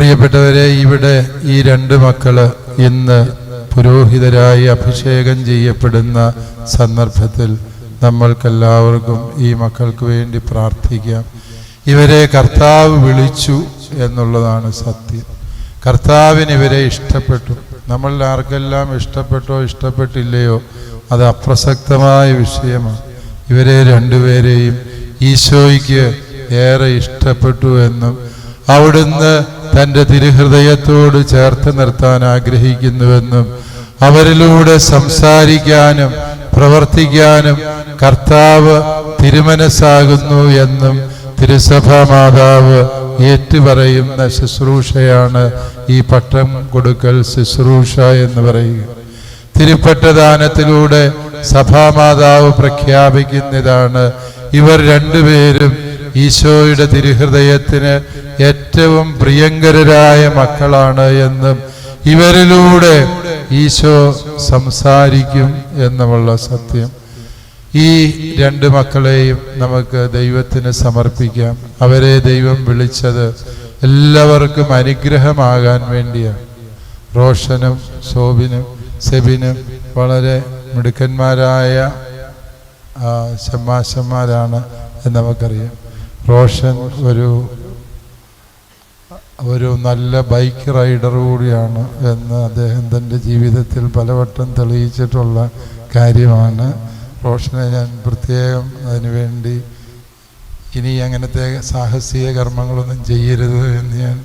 പ്രിയപ്പെട്ടവരെ ഇവിടെ ഈ രണ്ട് മക്കൾ ഇന്ന് പുരോഹിതരായി അഭിഷേകം ചെയ്യപ്പെടുന്ന സന്ദർഭത്തിൽ നമ്മൾക്കെല്ലാവർക്കും ഈ മക്കൾക്ക് വേണ്ടി പ്രാർത്ഥിക്കാം. ഇവരെ കർത്താവ് വിളിച്ചു എന്നുള്ളതാണ് സത്യം. കർത്താവിന് ഇവരെ ഇഷ്ടപ്പെട്ടു. നമ്മൾ ആർക്കെല്ലാം ഇഷ്ടപ്പെട്ടോ ഇഷ്ടപ്പെട്ടില്ലയോ അത് അപ്രസക്തമായ വിഷയമാണ്. ഇവരെ രണ്ടുപേരെയും ഈശോയ്ക്ക് ഏറെ ഇഷ്ടപ്പെട്ടു എന്നും അവിടുന്ന് തന്റെ തിരുഹൃദയത്തോട് ചേർത്ത് നിർത്താൻ ആഗ്രഹിക്കുന്നുവെന്നും അവരിലൂടെ സംസാരിക്കാനും പ്രവർത്തിക്കാനും കർത്താവ് തിരുമനസ്സാകുന്നു എന്നും തിരുസഭാ മാതാവ് ഏറ്റുപറയുന്ന ശുശ്രൂഷയാണ് ഈ പട്ടം കൊടുക്കൽ ശുശ്രൂഷ എന്ന് പറയുക. തിരുപ്പട്ടദാനത്തിലൂടെ സഭാമാതാവ് പ്രഖ്യാപിക്കുന്നതാണ് ഇവർ രണ്ടുപേരും ഈശോയുടെ തിരുഹൃദയത്തിന് ഏറ്റവും പ്രിയങ്കരരായ മക്കളാണ് എന്ന് ഇവരിലൂടെ ഈശോ സംസാരിക്കും എന്നുമുള്ള സത്യം. ഈ രണ്ട് മക്കളെയും നമുക്ക് ദൈവത്തിന് സമർപ്പിക്കാം. അവരെ ദൈവം വിളിച്ചത് എല്ലാവർക്കും അനുഗ്രഹമാകാൻ വേണ്ടിയാണ്. റോഷനും ശോഭിനും സെബിനും വളരെ മിടുക്കന്മാരായ ശമാശന്മാരാണ് എന്ന് നമുക്കറിയാം. റോഷൻ ഒരു ഒരു നല്ല ബൈക്ക് റൈഡർ കൂടിയാണ് എന്ന് അദ്ദേഹം തന്റെ ജീവിതത്തിൽ പലവട്ടം തെളിയിച്ചിട്ടുള്ള കാര്യമാണ്. റോഷനെ ഞാൻ പ്രത്യേകം അതിനുവേണ്ടി ഇനി അങ്ങനത്തെ സാഹസിക കർമ്മങ്ങളൊന്നും ചെയ്യരുത് എന്ന് ഞാൻ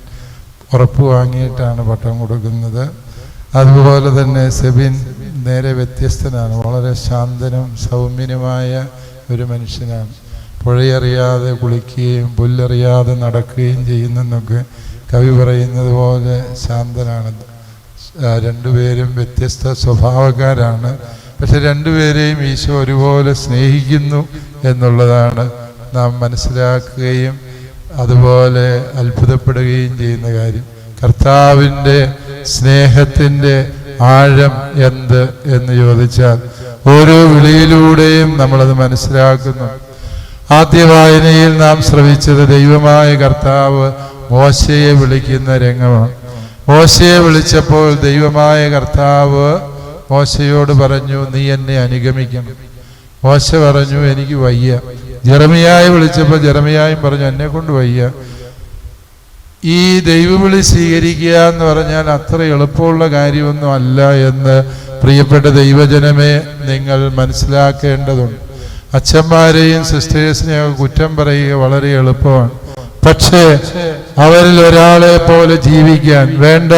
ഉറപ്പ് വാങ്ങിയിട്ടാണ് പട്ടം കൊടുക്കുന്നത്. അതുപോലെ തന്നെ സെബിൻ നേരെ വ്യത്യസ്തനാണ് വളരെ ശാന്തനും സൗമ്യനുമായ ഒരു മനുഷ്യനാണ്. പുഴയറിയാതെ കുളിക്കുകയും പുല്ലറിയാതെ നടക്കുകയും ചെയ്യുന്നെന്നൊക്കെ കവി പറയുന്നത് പോലെ ശാന്തനാണ്. രണ്ടുപേരും വ്യത്യസ്ത സ്വഭാവക്കാരാണ്. പക്ഷെ രണ്ടുപേരെയും ഈശോ ഒരുപോലെ സ്നേഹിക്കുന്നു എന്നുള്ളതാണ് നാം മനസ്സിലാക്കുകയും അതുപോലെ അത്ഭുതപ്പെടുകയും ചെയ്യുന്ന കാര്യം. കർത്താവിന്റെ സ്നേഹത്തിന്റെ ആഴം എന്ത് എന്ന് ചോദിച്ചാൽ ഓരോ വിളിയിലൂടെയും നമ്മളത് മനസ്സിലാക്കുന്നു. ആദ്യ വായനയിൽ നാം ശ്രവിച്ചത് ദൈവമായ കർത്താവ് മോശയെ വിളിക്കുന്ന രംഗമാണ്. മോശയെ വിളിച്ചപ്പോൾ ദൈവമായ കർത്താവ് മോശയോട് പറഞ്ഞു നീ എന്നെ അനുഗമിക്കണം. മോശ പറഞ്ഞു എനിക്ക് വയ്യ. ജെറമിയായി വിളിച്ചപ്പോൾ ജെറമിയായും പറഞ്ഞു എന്നെ കൊണ്ട് വയ്യ. ഈ ദൈവവിളി സ്വീകരിക്കുക എന്ന് പറഞ്ഞാൽ അത്ര എളുപ്പമുള്ള കാര്യമൊന്നും അല്ല എന്ന് പ്രിയപ്പെട്ട ദൈവജനമേ നിങ്ങൾ മനസ്സിലാക്കേണ്ടതുണ്ട്. അച്ഛന്മാരെയും സിസ്റ്റേഴ്സിനെയും ഒക്കെ കുറ്റം പറയുക വളരെ എളുപ്പമാണ്. പക്ഷേ അവരിൽ ഒരാളെ പോലെ ജീവിക്കാൻ വേണ്ട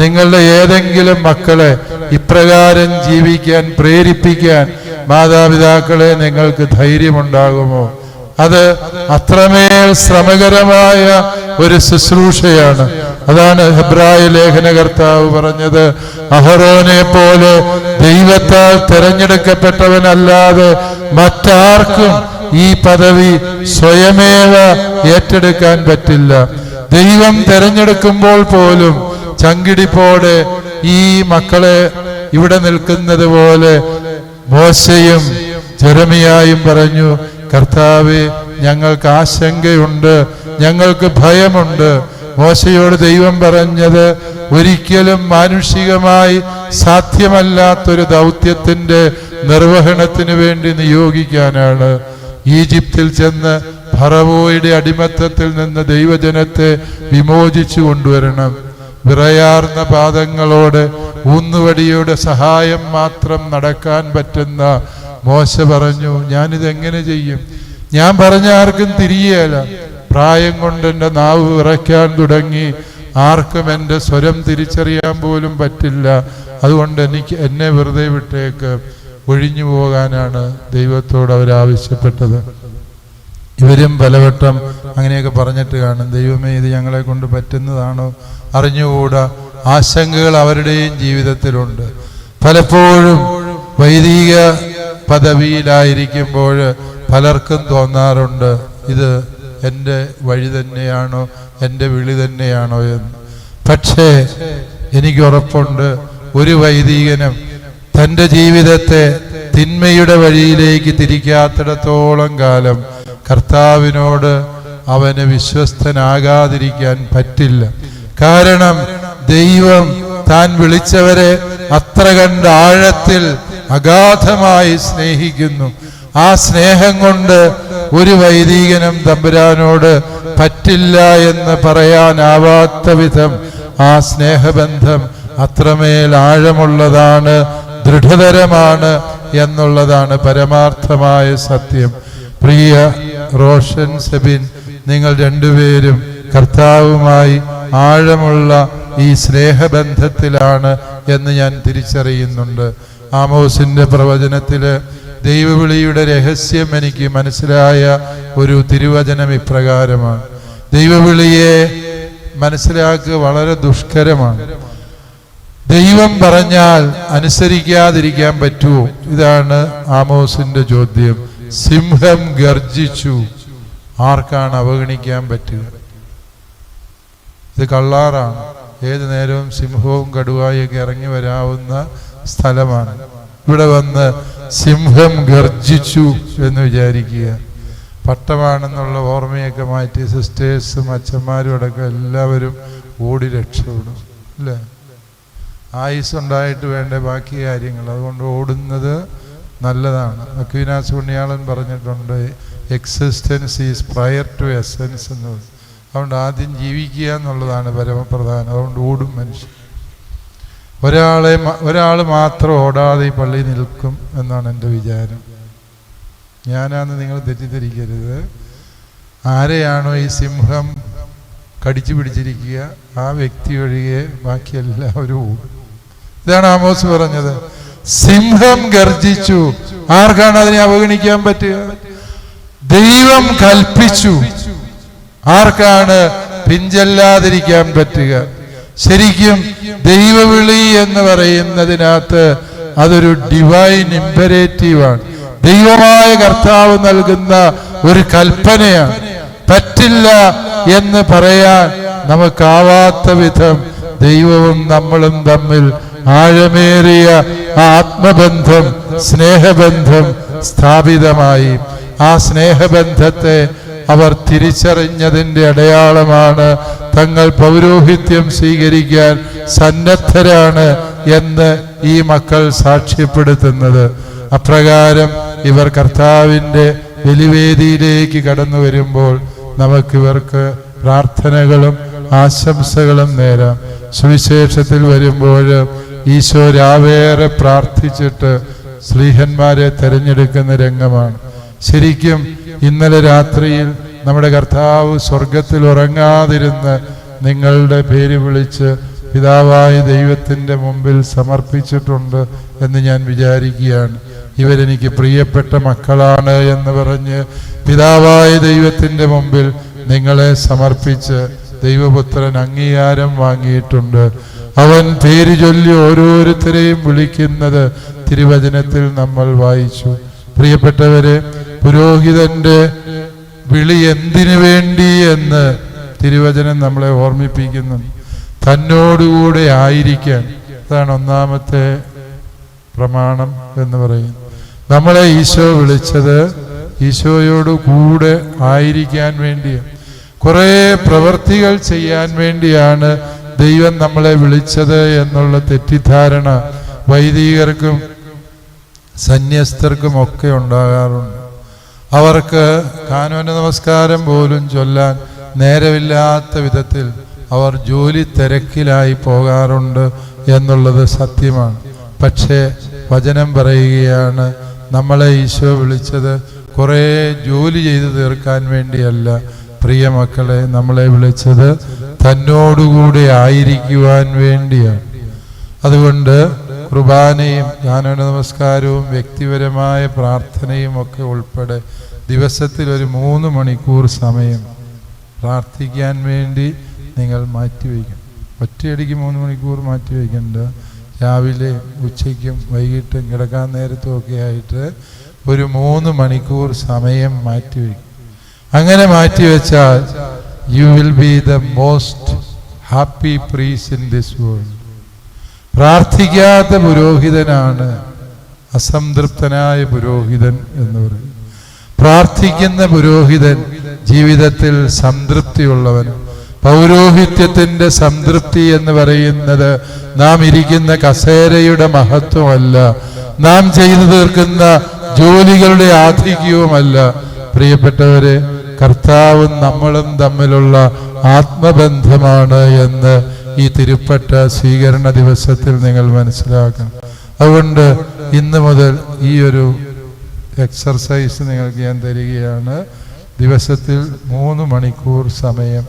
നിങ്ങളുടെ ഏതെങ്കിലും മക്കളെ ഇപ്രകാരം ജീവിക്കാൻ പ്രേരിപ്പിക്കാൻ മാതാപിതാക്കളെ നിങ്ങൾക്ക് ധൈര്യമുണ്ടാകുമോ? അത് അത്രമേൽ ശ്രമകരമായ ഒരു ശുശ്രൂഷയാണ്. അതാണ് ഹെബ്രായ ലേഖനകർത്താവ് പറഞ്ഞത്. അഹറോനെ പോലെ ദൈവത്താൽ തിരഞ്ഞെടുക്കപ്പെട്ടവനല്ലാതെ മറ്റാർക്കും ഈ പദവി സ്വയമേവ ഏറ്റെടുക്കാൻ പറ്റില്ല. ദൈവം തിരഞ്ഞെടുക്കുമ്പോൾ പോലും ചങ്കിടിപ്പോടെ ഈ മക്കളെ ഇവിടെ നിൽക്കുന്നത് പോലെ മോശയും ജെറമിയായും പറഞ്ഞു കർത്താവ് ഞങ്ങൾക്ക് ആശങ്കയുണ്ട് ഞങ്ങൾക്ക് ഭയമുണ്ട് മോശയോട് ദൈവം പറഞ്ഞത് ഒരിക്കലും മാനുഷികമായി സാധ്യമല്ലാത്തൊരു ദൗത്യത്തിന്റെ നിർവഹണത്തിന് വേണ്ടി നിയോഗിക്കാനാണ്. ഈജിപ്തിൽ ചെന്ന് ഫറവോയുടെ അടിമത്തത്തിൽ നിന്ന് ദൈവജനത്തെ വിമോചിച്ചു കൊണ്ടുവരണം. വിറയാർന്ന പാദങ്ങളോട് ഊന്നുവടിയുടെ സഹായം മാത്രം നടക്കാൻ പറ്റുന്ന മോശ പറഞ്ഞു ഞാനിതെങ്ങനെ ചെയ്യും? ഞാൻ പറഞ്ഞ ആർക്കും തിരിയേല. പ്രായം കൊണ്ട് എന്റെ നാവ് വിറയ്ക്കാൻ തുടങ്ങി. ആർക്കും എന്റെ സ്വരം തിരിച്ചറിയാൻ പോലും പറ്റില്ല. അതുകൊണ്ട് എനിക്ക് എന്നെ വെറുതെ വിട്ടേക്ക്. ഒഴിഞ്ഞു പോകാനാണ് ദൈവത്തോട് അവരാവശ്യപ്പെട്ടത് ഇവരും പലവട്ടം അങ്ങനെയൊക്കെ പറഞ്ഞിട്ട് കാണും. ദൈവമേ ഇത് ഞങ്ങളെ കൊണ്ട് പറ്റുന്നതാണോ? അറിഞ്ഞുകൂടാ. ആശങ്കകൾ അവരുടെയും ജീവിതത്തിലുണ്ട്. പലപ്പോഴും വൈദിക പദവിയിലായിരിക്കുമ്പോൾ പലർക്കും തോന്നാറുണ്ട് ഇത്. എന്റെ വഴി തന്നെയാണോ എന്റെ വിളി തന്നെയാണോ എന്ന്. പക്ഷേ എനിക്ക് ഉറപ്പുണ്ട് ഒരു വൈദികനും തന്റെ ജീവിതത്തെ തിന്മയുടെ വഴിയിലേക്ക് തിരിക്കാത്തിടത്തോളം കാലം കർത്താവിനോട് അവന് വിശ്വസ്തനാകാതിരിക്കാൻ പറ്റില്ല. കാരണം ദൈവം താൻ വിളിച്ചവരെ അത്ര കണ്ട് ആഴത്തിൽ അഗാധമായി സ്നേഹിക്കുന്നു. ആ സ്നേഹം കൊണ്ട് ഒരു വൈദികനും തമ്പുരാനോട് പറ്റില്ല എന്ന് പറയാനാവാത്ത വിധം ആ സ്നേഹബന്ധം അത്രമേൽ ആഴമുള്ളതാണ് ദൃഢതരമാണ് എന്നുള്ളതാണ് പരമാർത്ഥമായ സത്യം. പ്രിയ റോഷൻ സെബിൻ നിങ്ങൾ രണ്ടുപേരും കർത്താവുമായി ആഴമുള്ള ഈ സ്നേഹബന്ധത്തിലാണ് എന്ന് ഞാൻ തിരിച്ചറിയുന്നുണ്ട്. ആമോസിന്റെ പ്രവചനത്തിൽ ദൈവവിളിയുടെ രഹസ്യം എനിക്ക് മനസ്സിലായ ഒരു തിരുവചനം ഇപ്രകാരമാണ്. ദൈവവിളിയെ മനസ്സിലാക്കുക വളരെ ദുഷ്കരമാണ്. ദൈവം പറഞ്ഞാൽ അനുസരിക്കാതിരിക്കാൻ പറ്റുമോ? ഇതാണ് ആമോസിന്റെ ചോദ്യം. സിംഹം ഗർജിച്ചു. ആർക്കാണ് അവഗണിക്കാൻ പറ്റുക? ഇത് കള്ളാറാണ്. ഏത് നേരവും സിംഹവും കടുവായൊക്കെ ഇറങ്ങി വരാവുന്ന സ്ഥലമാണ്. ഇവിടെ വന്ന് സിംഹം ഗർജിച്ചു എന്ന് വിചാരിക്കുക. പട്ടമാണെന്നുള്ള ഓർമ്മയൊക്കെ മാറ്റി സിസ്റ്റേഴ്സും അച്ഛന്മാരും അടക്കം എല്ലാവരും ഓടി രക്ഷപ്പെടും അല്ലേ? ആയുസ് ഉണ്ടായിട്ട് വേണ്ട ബാക്കി കാര്യങ്ങൾ. അതുകൊണ്ട് ഓടുന്നത് നല്ലതാണ്. അക്വിനാസ് പുണ്യാളൻ പറഞ്ഞിട്ടുണ്ട് existence is prayer to essence എന്ന്. അതുകൊണ്ട് ആദ്യം ജീവിക്കുക എന്നുള്ളതാണ് പരമപ്രധാനം. അതുകൊണ്ട് ഓടും മനുഷ്യൻ. ഒരാളെ ഒരാൾ മാത്രം ഓടാതെ ഈ പള്ളി നിൽക്കും എന്നാണ് എന്റെ വിചാരം. ഞാനാന്ന് നിങ്ങൾ തെറ്റിദ്ധരിക്കരുത്. ആരെയാണോ ഈ സിംഹം കടിച്ചു പിടിച്ചിരിക്കുക ആ വ്യക്തി ഒഴികെ ബാക്കി എല്ലാവരും ഇതാണ് ആമോസ് പറഞ്ഞത്. സിംഹം ഗർജിച്ചു. ആർക്കാണ് അതിനെ അവഗണിക്കാൻ പറ്റുക? ദൈവം കൽപ്പിച്ചു. ആർക്കാണ് പിഞ്ചല്ലാതിരിക്കാൻ പറ്റുക? ശരിക്കും ദൈവവിളി എന്ന് പറയുന്നതിനകത്ത് അതൊരു ഡിവൈൻ ഇമ്പരേറ്റീവാണ് ദൈവമായ കർത്താവ് നൽകുന്ന ഒരു കൽപ്പനയാണ്. പറ്റില്ല എന്ന് പറയാൻ നമുക്കാവാത്ത വിധം ദൈവവും നമ്മളും തമ്മിൽ ആഴമേറിയ ആത്മബന്ധം സ്നേഹബന്ധം സ്ഥാപിതമായി. ആ സ്നേഹബന്ധത്തെ അവർ തിരിച്ചറിഞ്ഞതിന്റെ അടയാളമാണ് തങ്ങൾ പൗരോഹിത്യം സ്വീകരിക്കാൻ സന്നദ്ധരാണ് എന്ന് ഈ മക്കൾ സാക്ഷ്യപ്പെടുത്തുന്നത്. അപ്രകാരം ഇവർ കർത്താവിന്റെ ബലിവേദിയിലേക്ക് കടന്നു വരുമ്പോൾ നമുക്കിവർക്ക് പ്രാർത്ഥനകളും ആശംസകളും നേരാം. സുവിശേഷത്തിൽ വരുമ്പോൾ ഈശോ രാവേറെ പ്രാർത്ഥിച്ചിട്ട് സ്ലീഹന്മാരെ തെരഞ്ഞെടുക്കുന്ന രംഗമാണ്. ശരിക്കും ഇന്നലെ രാത്രിയിൽ നമ്മുടെ കർത്താവ് സ്വർഗത്തിൽ ഉറങ്ങാതിരുന്ന് നിങ്ങളുടെ പേര് വിളിച്ച് പിതാവായ ദൈവത്തിന്റെ മുമ്പിൽ സമർപ്പിച്ചിട്ടുണ്ട് എന്ന് ഞാൻ വിചാരിക്കുകയാണ്. ഇവരെനിക്ക് പ്രിയപ്പെട്ട മക്കളാണ് എന്ന് പറഞ്ഞ് പിതാവായ ദൈവത്തിന്റെ മുമ്പിൽ നിങ്ങളെ സമർപ്പിച്ച് ദൈവപുത്രൻ അംഗീകാരം വാങ്ങിയിട്ടുണ്ട്. അവൻ പേര് ചൊല്ലി ഓരോരുത്തരെയും വിളിക്കുന്നത് തിരുവചനത്തിൽ നമ്മൾ വായിച്ചു. പ്രിയപ്പെട്ടവരെ പുരോഹിതന്റെ വിളി എന്തിനു വേണ്ടി എന്ന് തിരുവചനം നമ്മളെ ഓർമ്മിപ്പിക്കുന്നു. തന്നോടുകൂടെ ആയിരിക്കാൻ. അതാണ് ഒന്നാമത്തെ പ്രമാണം എന്ന് പറയുന്നത്. നമ്മളെ ഈശോ വിളിച്ചത് ഈശോയോട് കൂടെ ആയിരിക്കാൻ വേണ്ടിയാണ്. കുറേ പ്രവൃത്തികൾ ചെയ്യാൻ വേണ്ടിയാണ് ദൈവം നമ്മളെ വിളിച്ചത് എന്നുള്ള തെറ്റിദ്ധാരണ വൈദികർക്കും സന്യസ്തർക്കും ഒക്കെ ഉണ്ടാകാറുണ്ട്. അവർക്ക് കാനോന നമസ്കാരം പോലും ചൊല്ലാൻ നേരമില്ലാത്ത വിധത്തിൽ അവർ ജോലി തിരക്കിലായി പോകാറുണ്ട് എന്നുള്ളത് സത്യമാണ്. പക്ഷേ വചനം പറയുകയാണ് നമ്മളെ ഈശോ വിളിച്ചത് കുറേ ജോലി ചെയ്തു തീർക്കാൻ വേണ്ടിയല്ല. പ്രിയ മക്കളെ നമ്മളെ വിളിച്ചത് തന്നോടുകൂടെ ആയിരിക്കുവാൻ വേണ്ടിയാണ്. അതുകൊണ്ട് കുർബാനയും ഗാനന നമസ്കാരവും വ്യക്തിപരമായ പ്രാർത്ഥനയും ഒക്കെ ഉൾപ്പെടെ ദിവസത്തിൽ ഒരു മൂന്ന് മണിക്കൂർ സമയം പ്രാർത്ഥിക്കാൻ വേണ്ടി നിങ്ങൾ മാറ്റിവെക്കണം ഒറ്റയടിക്ക് മൂന്ന് മണിക്കൂർ മാറ്റിവെക്കണ്ട. രാവിലെ ഉച്ചയ്ക്കും വൈകിട്ടും കിടക്കാൻ നേരത്തും ഒക്കെ ആയിട്ട് ഒരു മൂന്ന് മണിക്കൂർ സമയം മാറ്റിവെക്കും. അങ്ങനെ മാറ്റിവെച്ചാൽ you will be the most happy priest in this world പ്രാർത്ഥിക്കാത്ത പുരോഹിതനാണ് അസംതൃപ്തനായ പുരോഹിതൻ എന്ന് പറയും. പ്രാർത്ഥിക്കുന്ന പുരോഹിതൻ ജീവിതത്തിൽ സംതൃപ്തിയുള്ളവൻ. പൗരോഹിത്യത്തിന്റെ സംതൃപ്തി എന്ന് പറയുന്നത് നാം ഇരിക്കുന്ന കസേരയുടെ മഹത്വമല്ല. നാം ചെയ്തു തീർക്കുന്ന ജോലികളുടെ ആധിക്യവുമല്ല. പ്രിയപ്പെട്ടവരെ കർത്താവും നമ്മളും തമ്മിലുള്ള ആത്മബന്ധമാണ് എന്ന് ഈ തിരുപ്പറ്റ സ്വീകരണ ദിവസത്തിൽ നിങ്ങൾ മനസ്സിലാക്കണം. അതുകൊണ്ട് ഇന്ന് മുതൽ ഈ ഒരു എക്സർസൈസ് നിങ്ങൾക്ക് ഞാൻ തരികയാണ്. ദിവസത്തിൽ മൂന്ന് മണിക്കൂർ സമയം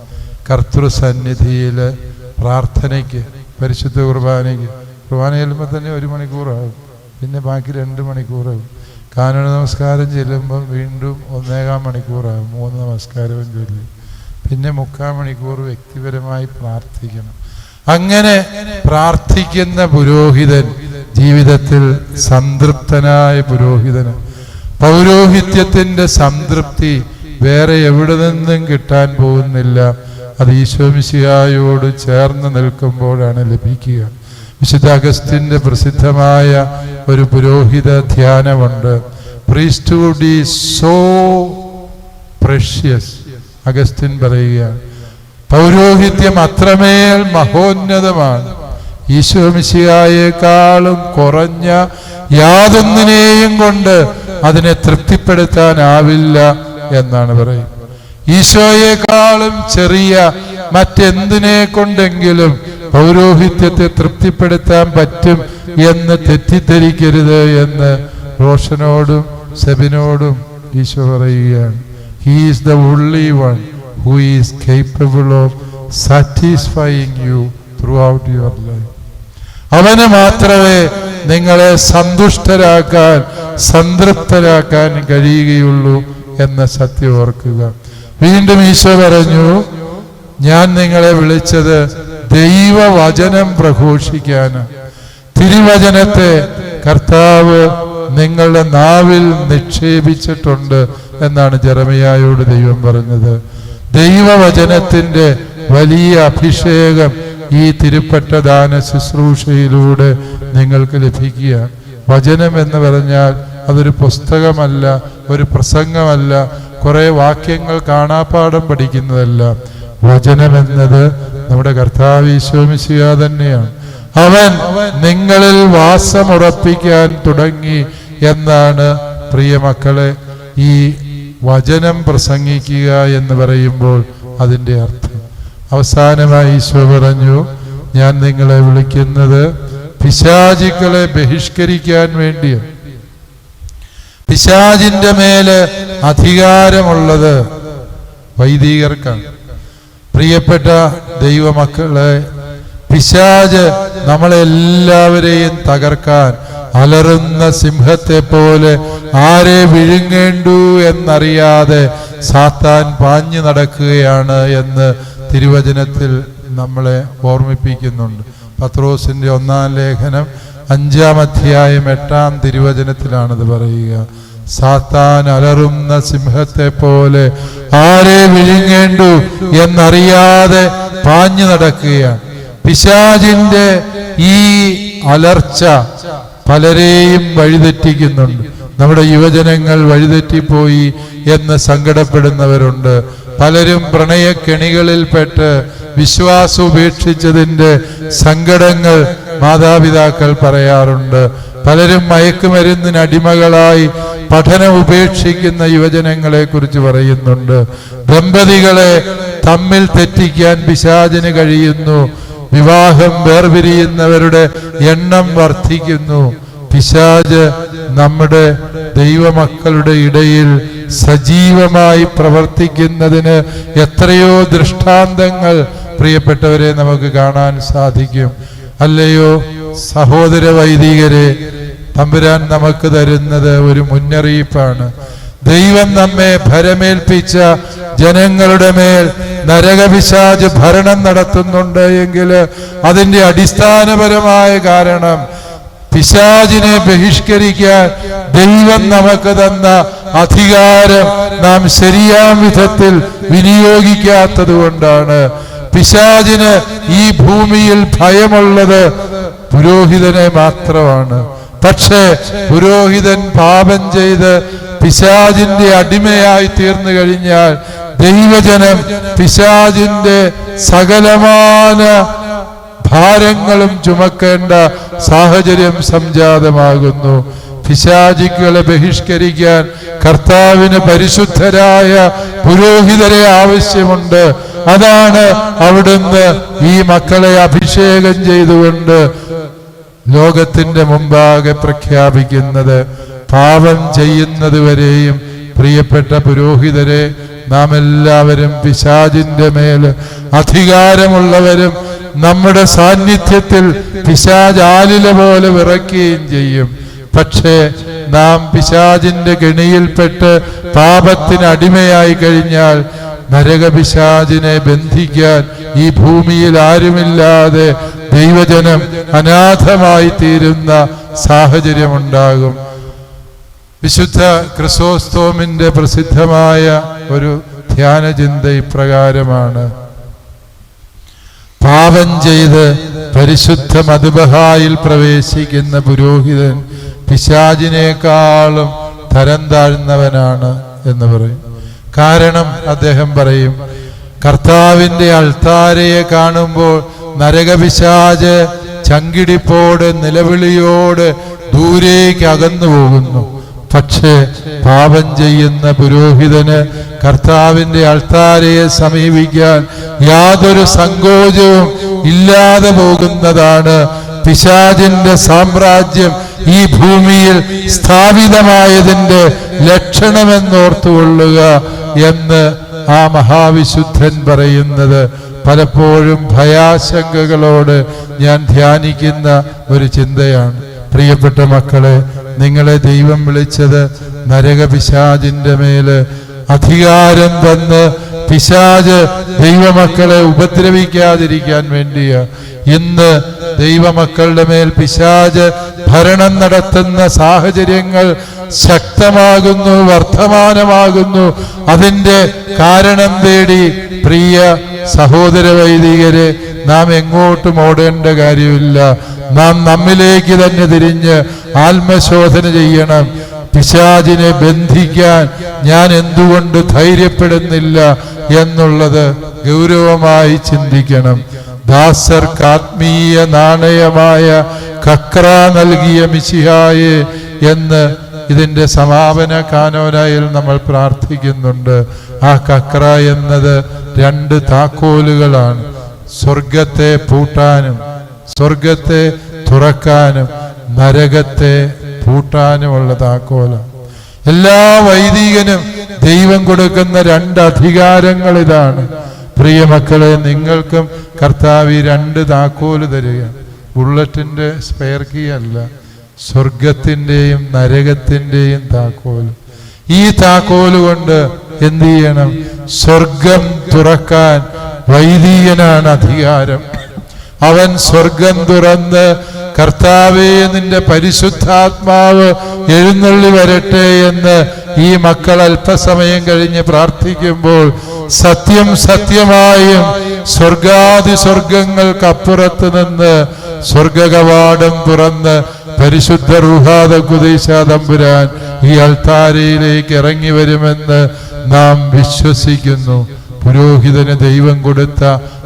കർത്തൃസന്നിധിയിൽ പ്രാർത്ഥനയ്ക്ക് പരിശുദ്ധ കുർബാനയ്ക്ക്. കുർബാന ചെല്ലുമ്പോൾ തന്നെ ഒരു മണിക്കൂറാകും. പിന്നെ ബാക്കി രണ്ട് മണിക്കൂറാകും. കാനന നമസ്കാരം ചെല്ലുമ്പം വീണ്ടും ഒന്നേകാം മണിക്കൂറാകും. മൂന്ന് നമസ്കാരവും ചൊല്ലി. പിന്നെ മുക്കാൽ മണിക്കൂർ വ്യക്തിപരമായി പ്രാർത്ഥിക്കണം. അങ്ങനെ പ്രാർത്ഥിക്കുന്ന പുരോഹിതൻ ജീവിതത്തിൽ സംതൃപ്തനായ പുരോഹിതന് പൗരോഹിത്യത്തിന്റെ സംതൃപ്തി വേറെ എവിടെ നിന്നും കിട്ടാൻ പോകുന്നില്ല. അത് ഈശോമിശിയായോട് ചേർന്ന് നിൽക്കുമ്പോഴാണ് ലഭിക്കുക. വിശുദ്ധ അഗസ്റ്റിന്റെ പ്രസിദ്ധമായ ഒരു പുരോഹിത ധ്യാനമുണ്ട്. Priesthood is so precious Augustine പറയുകയാണ്. പൗരോഹിത്യം അത്രമേൽ മഹോന്നതമാണ്. ഈശോമിശിയായേക്കാളും കുറഞ്ഞ യാതൊന്നിനെയും കൊണ്ട് അതിനെ തൃപ്തിപ്പെടുത്താനാവില്ല എന്നാണ് പറയുന്നത്. ഈശോയേക്കാളും ചെറിയ മറ്റെന്തിനെ കൊണ്ടെങ്കിലും പൗരോഹിത്യത്തെ തൃപ്തിപ്പെടുത്താൻ പറ്റും എന്ന് തെറ്റിദ്ധരിക്കരുത് എന്ന് റോഷനോടും സെബിനോടും ഈശോ പറയുകയാണ്. He is the only one who is capable of satisfying you throughout your life. അവന് മാത്രമേ നിങ്ങളെ സന്തുഷ്ടരാക്കാൻ സംതൃപ്തരാക്കാൻ കഴിയുകയുള്ളൂ എന്ന സത്യം ഓർക്കുക. വീണ്ടും ഈശോ പറഞ്ഞു ഞാൻ നിങ്ങളെ വിളിച്ചത് ദൈവവചനം പ്രഘോഷിക്കാന്. തിരുവചനത്തെ കർത്താവ് നിങ്ങളുടെ നാവിൽ നിക്ഷേപിച്ചിട്ടുണ്ട് എന്നാണ് ജെറമിയായോട് ദൈവം പറഞ്ഞത്. ദൈവവചനത്തിന്റെ വലിയ അഭിഷേകം ഈ തിരുപ്പറ്റ ദാന ശുശ്രൂഷയിലൂടെ നിങ്ങൾക്ക് ലഭിക്കുക വചനം എന്ന് പറഞ്ഞാൽ അതൊരു പുസ്തകമല്ല ഒരു പ്രസംഗമല്ല കുറേ വാക്യങ്ങൾ കാണാപ്പാടം പഠിക്കുന്നതല്ല. വചനം എന്നത് നമ്മുടെ കർത്താവ് ഈശോമിശിക തന്നെയാണ്. അവൻ നിങ്ങളിൽ വാസമുറപ്പിക്കാൻ തുടങ്ങി എന്നാണ് പ്രിയ മക്കളെ ഈ വചനം പ്രസംഗിക്കുക എന്ന് പറയുമ്പോൾ അതിന്റെ അർത്ഥം. അവസാനമായി ഈശോ പറഞ്ഞു ഞാൻ നിങ്ങളെ വിളിക്കുന്നത് പിശാചിക്കളെ ബഹിഷ്കരിക്കാൻ വേണ്ടിയാണ്. പിശാചിന്റെ മേൽ അധികാരമുള്ളത് വൈദികർക്കാണ്. പ്രിയപ്പെട്ട ദൈവമക്കളെ പിശാജ് നമ്മളെല്ലാവരെയും തകർക്കാൻ അലറുന്ന സിംഹത്തെ പോലെ ആരെ വിഴുങ്ങേണ്ടു എന്നറിയാതെ സാത്താൻ പാഞ്ഞു നടക്കുകയാണ് എന്ന് തിരുവചനത്തിൽ നമ്മളെ ഓർമ്മിപ്പിക്കുന്നുണ്ട്. പത്രോസിന്റെ ഒന്നാം ലേഖനം അഞ്ചാം അധ്യായം എട്ടാം തിരുവചനത്തിലാണത് പറയുക. സാത്താൻ അലറുന്ന സിംഹത്തെ പോലെ ആരെ വിഴുങ്ങേണ്ടു എന്നറിയാതെ പാഞ്ഞു നടക്കുകയാണ്. പിശാചിന്റെ ഈ അലർച്ച പലരെയും വഴിതെറ്റിക്കുന്നുണ്ട്. നമ്മുടെ യുവജനങ്ങൾ വഴിതെറ്റിപ്പോയി എന്ന് സങ്കടപ്പെടുന്നവരുണ്ട്. പലരും പ്രണയക്കെണികളിൽപ്പെട്ട് വിശ്വാസം ഉപേക്ഷിച്ചതിന്റെ സങ്കടങ്ങൾ മാതാപിതാക്കൾ പറയാറുണ്ട്. പലരും മയക്കുമരുന്നിന് അടിമകളായി പഠനം ഉപേക്ഷിക്കുന്ന യുവജനങ്ങളെ കുറിച്ച് പറയുന്നുണ്ട്. ദമ്പതികളെ തമ്മിൽ തെറ്റിക്കാൻ പിശാചിന് കഴിയുന്നു. വിവാഹം വേർപിരിയുന്നവരുടെ എണ്ണം വർദ്ധിക്കുന്നു. പിശാജ് നമ്മുടെ ദൈവമക്കളുടെ ഇടയിൽ സജീവമായി പ്രവർത്തിക്കുന്നതിന് എത്രയോ ദൃഷ്ടാന്തങ്ങൾ പ്രിയപ്പെട്ടവരെ നമുക്ക് കാണാൻ സാധിക്കും. അല്ലയോ സഹോദര വൈദികരെ തമ്പുരാൻ നമുക്ക് തരുന്നത് ഒരു മുന്നറിയിപ്പാണ്. ദൈവം നമ്മെ ഭരമേൽപ്പിച്ച ജനങ്ങളുടെ മേൽ നരകപിശാജ് ഭരണം നടത്തുന്നുണ്ട് എങ്കിൽ അതിന്റെ അടിസ്ഥാനപരമായ കാരണം പിശാചിനെ ബഹിഷ്കരിക്കാൻ ദൈവം നമുക്ക് തന്ന അധികാരം നാം ശരിയാം വിധത്തിൽ വിനിയോഗിക്കാത്തത് കൊണ്ടാണ്. പിശാചിന് ഈ ഭൂമിയിൽ ഭയമുള്ളത് പുരോഹിതനെ മാത്രമാണ്. പക്ഷേ പുരോഹിതൻ പാപം ചെയ്ത് പിശാചിന്റെ അടിമയായി തീർന്നു കഴിഞ്ഞാൽ ദൈവജനം പിശാജിന്റെ സകലമാന ഭാരങ്ങളും ചുമക്കേണ്ട സാഹചര്യം സംജാതമാകുന്നു. പിശാചികളെ ബഹിഷ്കരിക്കാൻ കർത്താവിന് പരിശുദ്ധരായ പുരോഹിതരെ ആവശ്യമുണ്ട്. അതാണ് അവിടുന്ന് ഈ മക്കളെ അഭിഷേകം ചെയ്തുകൊണ്ട് ലോകത്തിന്റെ മുമ്പാകെ പ്രഖ്യാപിക്കുന്നത്. പാപം ചെയ്യുന്നത് വരെയും പ്രിയപ്പെട്ട പുരോഹിതരെ നാം എല്ലാവരും പിശാചിന്റെ മേൽ അധികാരമുള്ളവരും നമ്മുടെ സാന്നിധ്യത്തിൽ പിശാജ് ആലില പോലെ വിറയ്ക്കുകയും ചെയ്യും. പക്ഷേ നാം പിശാചിന്റെ ഗണിയിൽപ്പെട്ട് പാപത്തിന് അടിമയായി കഴിഞ്ഞാൽ നരകപിശാചിനെ ബന്ധിക്കാൻ ഈ ഭൂമിയിൽ ആരുമില്ലാതെ ദൈവജനം അനാഥമായി തീരുന്ന സാഹചര്യമുണ്ടാകും. വിശുദ്ധ ക്രിസോസ്തോമിന്റെ പ്രസിദ്ധമായ ഒരു ധ്യാനചിന്ത ഇപ്രകാരമാണ്. പാപം ചെയ്ത് പരിശുദ്ധ മധുബഹായിൽ പ്രവേശിക്കുന്ന പുരോഹിതൻ പിശാചിനേക്കാളും തരം താഴ്ന്നവനാണ് എന്ന് പറയും. കാരണം അദ്ദേഹം പറയും കർത്താവിന്റെ അൾത്താരയെ കാണുമ്പോൾ നരകപിശാജ് ചങ്കിടിപ്പോട് നിലവിളിയോട് ദൂരേക്ക് അകന്നു പോകുന്നു പക്ഷേ പാപം ചെയ്യുന്ന പുരോഹിതന് കർത്താവിന്റെ അൾത്താരയെ സമീപിക്കാൻ യാതൊരു സങ്കോചവും ഇല്ലാതെ പോകുന്നതാണ് പിശാചിന്റെ സാമ്രാജ്യം ഈ ഭൂമിയിൽ സ്ഥാപിതമായതിന്റെ ലക്ഷണമെന്നോർത്തുകൊള്ളുക എന്ന് ആ മഹാവിശുദ്ധൻ പറയുന്നത്. പലപ്പോഴും ഭയാശങ്കകളോട് ഞാൻ ധ്യാനിക്കുന്ന ഒരു ചിന്തയാണ്. പ്രിയപ്പെട്ട മക്കളെ നിങ്ങളെ ദൈവം വിളിച്ചത് നരകപിശാചിന്റെ മേൽ അധികാരം തന്ന് പിശാജ് ദൈവമക്കളെ ഉപദ്രവിക്കാതിരിക്കാൻ വേണ്ടിയ. ഇന്ന് ദൈവമക്കളുടെ മേൽ പിശാജ് ഭരണം നടത്തുന്ന സാഹചര്യങ്ങൾ ശക്തമാകുന്നു വർദ്ധമാനമാകുന്നു. അതിന്റെ കാരണം തേടി പ്രിയ സഹോദര വൈദികരെ നാം എങ്ങോട്ടും ഓടേണ്ട കാര്യമില്ല. നാം നമ്മിലേക്ക് തന്നെ തിരിഞ്ഞ് ആത്മശോധന ചെയ്യണം. പിശാചിനെ ബന്ധിക്കാൻ ഞാൻ എന്തുകൊണ്ട് ധൈര്യപ്പെടുന്നില്ല എന്നുള്ളത് ഗൗരവമായി ചിന്തിക്കണം. ദാസർക്ക് ആത്മീയ നാണയമായ കക്ര നൽകിയ മിശിഹായെ എന്ന് ഇതിന്റെ സമാപന കാനോനായിൽ നമ്മൾ പ്രാർത്ഥിക്കുന്നുണ്ട്. ആ കക്ര എന്നത് രണ്ട് താക്കോലുകളാണ്. സ്വർഗത്തെ പൂട്ടാനും സ്വർഗത്തെ തുറക്കാനും നരകത്തെ പൂട്ടാനുമുള്ള താക്കോല എല്ലാ വൈദികനും ദൈവം കൊടുക്കുന്ന രണ്ട് അധികാരങ്ങൾ ഇതാണ്. പ്രിയ മക്കളെ നിങ്ങൾക്കും കർത്താവ് ഈ രണ്ട് താക്കോൽ തരിക. ബുള്ളറ്റിന്റെ സ്പെയർ കീ അല്ല സ്വർഗത്തിന്റെയും നരകത്തിന്റെയും താക്കോൽ. ഈ താക്കോൽ കൊണ്ട് എന്ത് ചെയ്യണം? സ്വർഗം തുറക്കാൻ വൈദികനാണ് അധികാരം. അവൻ സ്വർഗം തുറന്ന് കർത്താവേ നിന്റെ പരിശുദ്ധാത്മാവ് എഴുന്നള്ളി വരട്ടെ എന്ന് ഈ മക്കൾ അല്പസമയം കഴിഞ്ഞ് പ്രാർത്ഥിക്കുമ്പോൾ സത്യം സത്യമായും സ്വർഗാദി സ്വർഗങ്ങൾക്കപ്പുറത്ത് നിന്ന് സ്വർഗകവാടം തുറന്ന് പരിശുദ്ധ റുഹാദ കുദേശ തമ്പുരാൻ ഈ അൾത്താരയിലേക്ക് ഇറങ്ങി വരുമെന്ന് നാം വിശ്വസിക്കുന്നു. പുരോഹിതന് ദൈവം കൊടുത്ത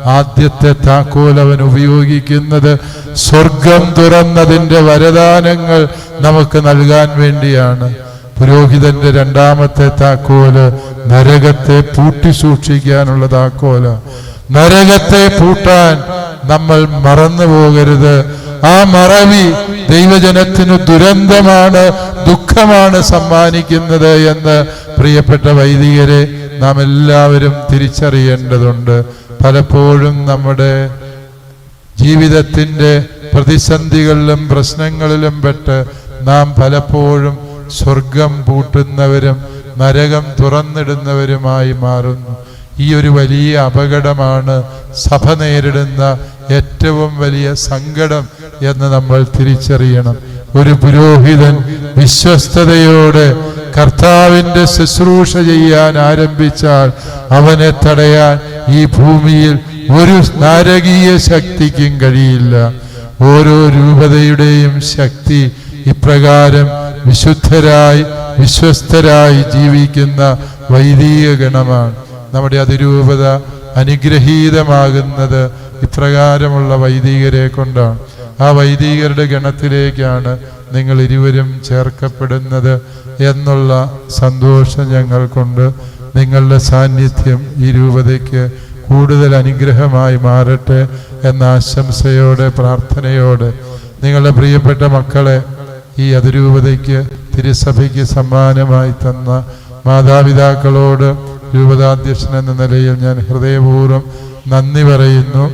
ആദ്യത്തെ താക്കോൽ അവൻ ഉപയോഗിക്കുന്നത് സ്വർഗം തുറന്നതിന്റെ വരദാനങ്ങൾ നമുക്ക് നൽകാൻ വേണ്ടിയാണ്. പുരോഹിതന്റെ രണ്ടാമത്തെ താക്കോൽ നരകത്തെ പൂട്ടി സൂക്ഷിക്കാനുള്ള താക്കോൽ. നരകത്തെ പൂട്ടാൻ നമ്മൾ മറന്നു പോകരുത്. ആ മറവി ദൈവജനത്തിന് ദുരന്തമാണ് ദുഃഖമാണ് സമ്മാനിക്കുന്നത് എന്ന് പ്രിയപ്പെട്ട വൈദികരെ നാം എല്ലാവരും തിരിച്ചറിയേണ്ടതുണ്ട്. പലപ്പോഴും നമ്മുടെ ജീവിതത്തിന്റെ പ്രതിസന്ധികളിലും പ്രശ്നങ്ങളിലും പെട്ട് നാം പലപ്പോഴും സ്വർഗം പൂട്ടുന്നവരും നരകം തുറന്നിടുന്നവരുമായി മാറുന്നു. ഈ ഒരു വലിയ അപകടമാണ് സഭ നേരിടുന്ന ഏറ്റവും വലിയ സങ്കടം എന്ന് നമ്മൾ തിരിച്ചറിയണം. ഒരു പുരോഹിതൻ വിശ്വസ്തയോടെ കർത്താവിന്റെ ശുശ്രൂഷ ചെയ്യാൻ ആരംഭിച്ചാൽ അവനെ തടയാൻ ഈ ഭൂമിയിൽ ഒരു നാരകീയ ശക്തിക്കും കഴിയില്ല. ഓരോ രൂപതയുടെയും ശക്തി ഇപ്രകാരം വിശുദ്ധരായി വിശ്വസ്തരായി ജീവിക്കുന്ന വൈദിക ഗണമാണ്. നമ്മുടെ അതിരൂപത അനുഗ്രഹീതമാകുന്നത് ഇപ്രകാരമുള്ള വൈദികരെ കൊണ്ടാണ്. ആ വൈദികരുടെ ഗണത്തിലേക്കാണ് നിങ്ങൾ ഇരുവരും ചേർക്കപ്പെടുന്നത് എന്നുള്ള സന്തോഷം ഞങ്ങൾക്കുണ്ട്. നിങ്ങളുടെ സാന്നിധ്യം ഈ രൂപതയ്ക്ക് കൂടുതൽ അനുഗ്രഹമായി മാറട്ടെ എന്ന ആശംസയോടെ പ്രാർത്ഥനയോടെ നിങ്ങളുടെ പ്രിയപ്പെട്ട മക്കളെ ഈ അതിരൂപതയ്ക്ക് തിരുസഭയ്ക്ക് സമ്മാനമായി തന്ന മാതാപിതാക്കളോട് രൂപതാധ്യക്ഷൻ എന്ന നിലയിൽ ഞാൻ ഹൃദയപൂർവം നന്ദി പറയുന്നു.